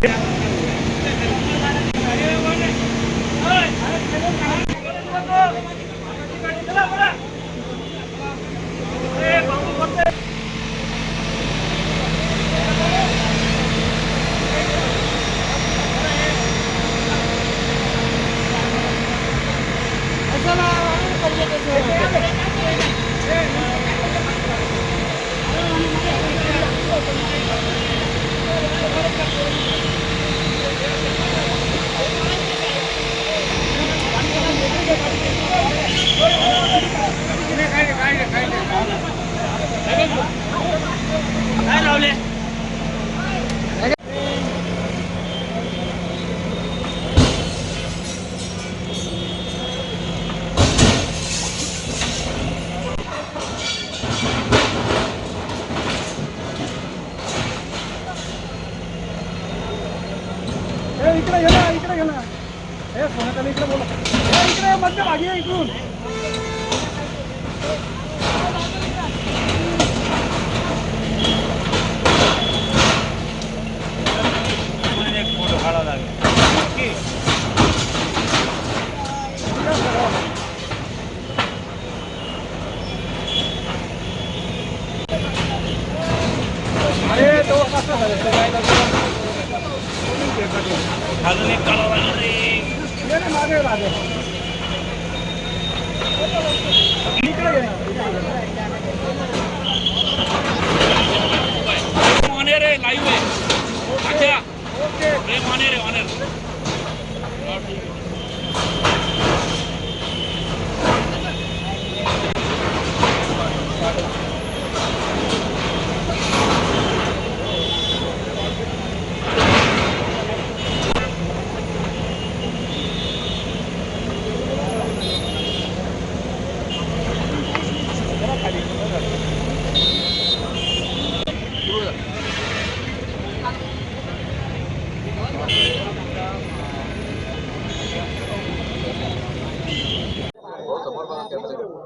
Get ए, इकडे गेला इकडे गेला हे सोन्यात इकडे बोला. इकडे मध्य भागी इकडून. तो कसा झाला ते काय करतो? अजून एक काढावा लागला रे ये ना मागे मागे इकडे घे ऑनेर आहे लाईव्ह आहे अच्छा प्रेम ऑनेर आहे ऑनेर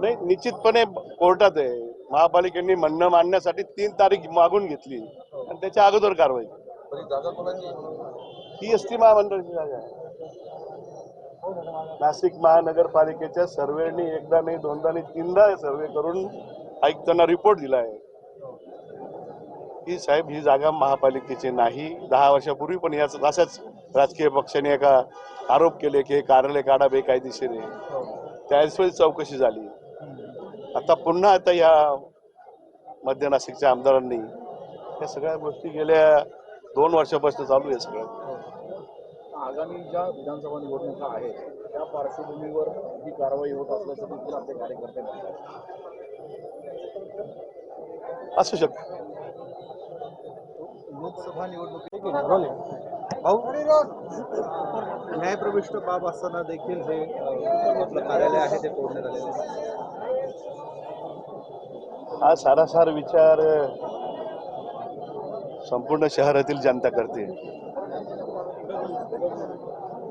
नाही निश्चितपणे कोर्टात आहे. महापालिकेने म्हणणं मांडण्यासाठी तीन तारीख मागून घेतली. आणि त्याच्या अगोदर कारवाई ही एस टी महामंडळाची जागा आहे. नाशिक महानगरपालिकेच्या सर्वेनी एकदा नाही दोनदा नाही तीनदा सर्वे करून आयुक्तांना रिपोर्ट दिला आहे की साहेब ही जागा महापालिकेची नाही. दहा वर्षापूर्वी पण याच अशाच राजकीय पक्षाने एका आरोप केले की हे कार्यालय काढा बेकायदेशीर आहे. त्यावेळेस चौकशी झाली. आता पुन्हा आता या मध्य नाशिकच्या आमदारांनी या सगळ्या गोष्टी गेल्या दोन वर्षापासून चालू आहे सगळं. आगामी ज्या विधानसभा निवडणुका आहेत त्या पार्श्वभूमीवर ही कारवाई होत असल्याचं देखील आपले कार्यकर्ते म्हणतात. असू शकतं. लोकसभा निवडणुकीत भाऊ न्यायप्रविष्ट बाब असताना देखील हे अ, आपलं कार्यालय आहे ते तोडण्यात आलेलं आहे. हा सारासार विचार संपूर्ण शहरातील जनता करते.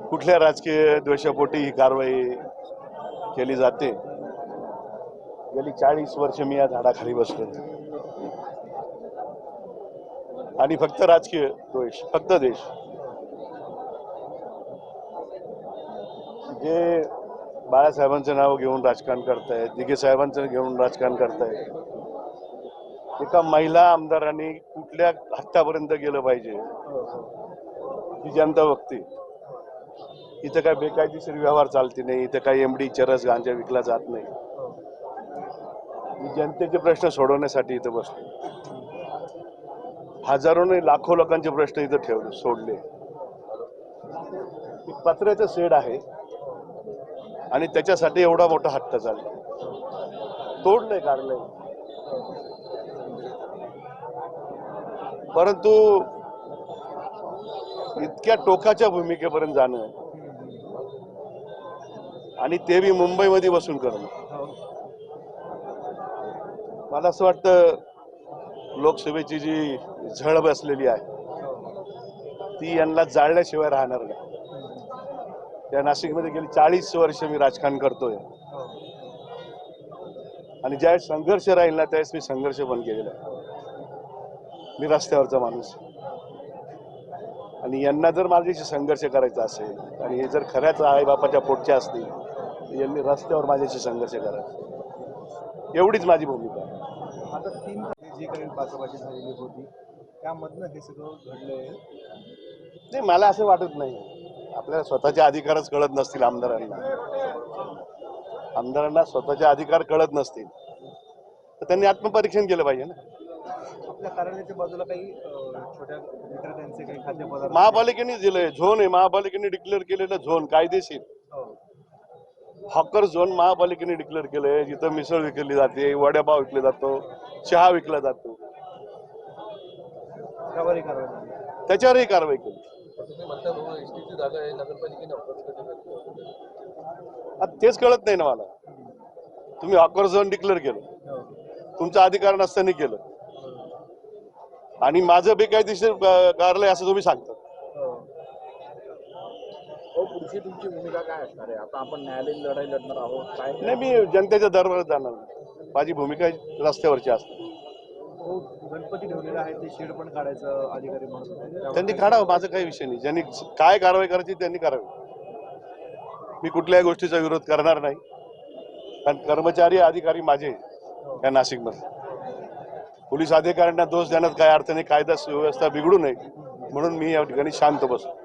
कुठल्या राजकीय द्वेषापोटी ही कारवाई केली जाते? गेली चाळीस वर्ष मी या झाडाखाली बसलो आणि फक्त राजकीय द्वेष फक्त देश जे बाळासाहेबांचं नाव घेऊन राजकारण करतायत दिघे साहेबांचं घेऊन राजकारण करतायत. एका महिला आमदारांनी कुठल्या हत्यापर्यंत गेलं पाहिजे? ही जनता बघते. इथं काय बेकायदेशीर व्यवहार चालते नाही इथं काही एमडी चरस गांजा विकला जात नाही. जनतेचे प्रश्न सोडवण्यासाठी इथं बसले. हजारो लाखो लोकांचे प्रश्न इथं ठेवले सोडले. पत्र्याचं शेड आहे. आणि त्याच्यासाठी एवढा मोठा हट्ट चालला तोडलंय काढलंय परंतु इतक्या टोकाच्या भूमिकेपर्यंत जाणं आणि ते बी मुंबईमध्ये बसून करणं. मला असं वाटतं लोकसभेची जी झळ बसलेली आहे ती यांना जाळल्याशिवाय राहणार नाही. त्या नाशिकमध्ये गेली चाळीस वर्ष मी राजकारण करतोय. आणि ज्यावेळेस संघर्ष राहील ना त्यावेळेस मी संघर्ष पण केलेला आहे. मी रस्त्यावरचा माणूस. आणि यांना जर माझ्याशी संघर्ष करायचा असेल आणि हे जर खऱ्याच आईबापाच्या पोटच्या असतील तर यांनी रस्त्यावर माझ्याशी संघर्ष करायचा. एवढीच माझी भूमिका आहे. आता तीन जी काही बाचाबाची झालेली होती त्यामधनं हे सगळं घडलंय. नाही मला असं वाटत नाही. आपल्याला स्वतःचे अधिकारच कळत नसतील आमदारांना. आमदारांना स्वतःचे अधिकार कळत नसतील. तर त्यांनी आत्मपरीक्षण केलं पाहिजे ना. आपल्या कार्यालयाच्या बाजूला काही छोट्या महापालिकेने दिलंय. झोन आहे. महापालिकेने डिक्लेअर केलेलं झोन कायदेशीर. हो. हॉकर झोन महापालिकेने डिक्लेअर केलंय. जिथं मिसळ विकली जाते वड्यापाव विकले जातो चहा विकला जातो. त्याच्यावरही कारवाई केली. तुम्ही म्हणता बाबा एसटीची जागा आहे नगरपालिकेने ऑफर्स कधी आता तेच कळत नाही ना मला. तुम्ही हॉकर झोन डिक्लेअर केलं. हो. तुमचा अधिकार नसताना केलं. आणि माझं बेकायदेशीर कार्यालय असं तुम्ही सांगता. हो. पुढची तुमची भूमिका काय असणार आहे? आता आपण न्यायालयीन लढाई लढणार आहोत. काय नाही मी जनतेच्या दरबारात जाणार. माझी भूमिका रस्त्यावरची असते गणपती ठेवलेला आहे ते शेड पण काढायचं अधिकारी म्हणून. त्यांनी काढावं माझं काही विषय नाही. ज्यांनी काय कारवाई करायची त्यांनी करावी. मी कुठल्याही गोष्टीचा विरोध करणार नाही. कारण कर्मचारी अधिकारी माझे या नाशिकमध्ये. पोलीस अधिकाऱ्यांना दोष देण्यात काय अर्थ नाही कायदा सुव्यवस्था बिघडू नये. म्हणून मी या ठिकाणी शांत बसतो